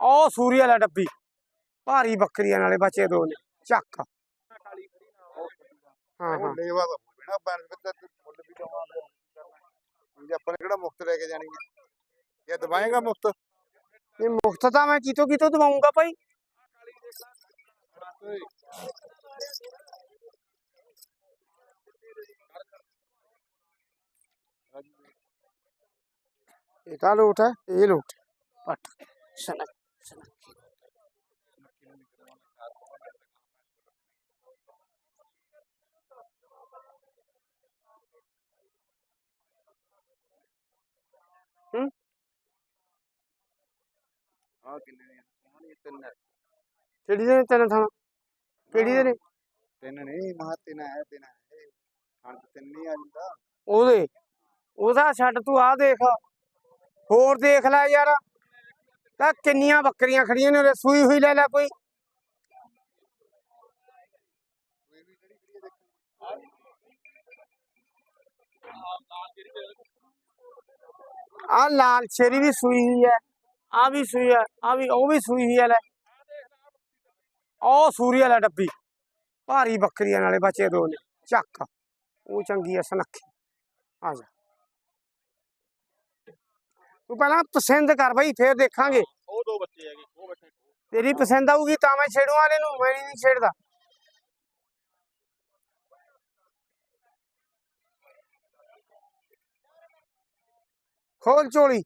ਉਹ ਸੂਰੀ ਵਾਲਾ ਡੱਬੀ। ਭਾਰੀ ਬੱਕਰੀਆਂ ਨਾਲੇ ਬੱਚੇ ਦੋ ਨੇ। ਚੱਕ। ਹਾਂ ਹਾਂ। ਲੇਵਾ ਦਾ ਹੋਵੇ ਨਾ ਬੈਨ ਵਿੱਚ ਤੇ ਮੁੱਲ ਵੀ ਦਵਾਂਗੇ। ਜੇ ਆਪਾਂ ਨੇ ਕਿਹੜਾ ਮੁਫਤ ਲੈ ਕੇ ਜਾਣੀ ਹੈ? ਇਹ ਦਵਾਏਗਾ ਮੁਫਤ? ਇਹ ਮੁਫਤ ਤਾਂ ਮੈਂ ਕਿਤੋਂ ਕਿਤੋਂ ਦਵਾਉਂਗਾ ਭਾਈ। ਇਹ ਤਾਂ ਲੋਟ ਹੈ ਇਹ ਲੋਟ ਹੈ। ਪੱਟ ਕਿੰਨੇ ਨੇ ਸੋਹਣੀ ਤਿੰਨ ਹੈ। ਕਿਹੜੀ ਦੇ ਨੇ ਤਿੰਨ ਥਾਂ ਕਿਹੜੀ ਦੇ ਨੇ ਤਿੰਨ ਨਹੀਂ ਮਹਾ ਤਿੰਨ ਹੈ ਤਿੰਨ ਹੈ ਹਾਂ ਤਿੰਨ ਨਹੀਂ ਆ ਉਹਦੇ ਉਹਦਾ ਛੱਡ ਤੂੰ ਆ ਦੇਖ ਹੋਰ ਦੇਖ ਲੈ ਯਾਰ ਤਾਂ ਕਿੰਨੀਆਂ ਬੱਕਰੀਆਂ ਖੜੀਆਂ ਨੇ ਉਰੇ ਸੂਈ ਹੋਈ ਲੈ ਲੈ ਕੋਈ। ਆ ਲਾਲ ਛੇਰੀ ਵੀ ਸੂਈ ਹੋਈ ਹੈ ਆ ਵੀ ਸੂਈ ਹੈ ਆ ਵੀ, ਉਹ ਵੀ ਸੂਈ ਹੋਈ ਹੈ ਲੈ। ਉਹ ਸੂਰੀ ਵਾਲਾ ਡੱਬੀ, ਭਾਰੀ ਬੱਕਰੀਆਂ ਨਾਲੇ ਬਚੇ ਦੋ ਨੇ, ਚੱਕ। ਉਹ ਚੰਗੀ ਐ ਸੁਨੱਖੀ। ਆ ਜਾ। ਤੂੰ ਪਹਿਲਾਂ ਪਸੰਦ ਕਰ ਬਈ ਫੇਰ ਦੇਖਾਂਗੇ। ਉਹ ਦੋ ਬੱਚੇ ਹੈਗੇ ਉਹ ਬੈਠੇ ਤੇਰੀ ਪਸੰਦ ਆਊਗੀ ਤਾਂ ਮੈਂ ਛੇੜੂ ਵਾਲੇ ਨੂੰ ਮੈਂ ਨਹੀਂ ਛੇੜਦਾ। ਖੋਲ ਝੋਲੀ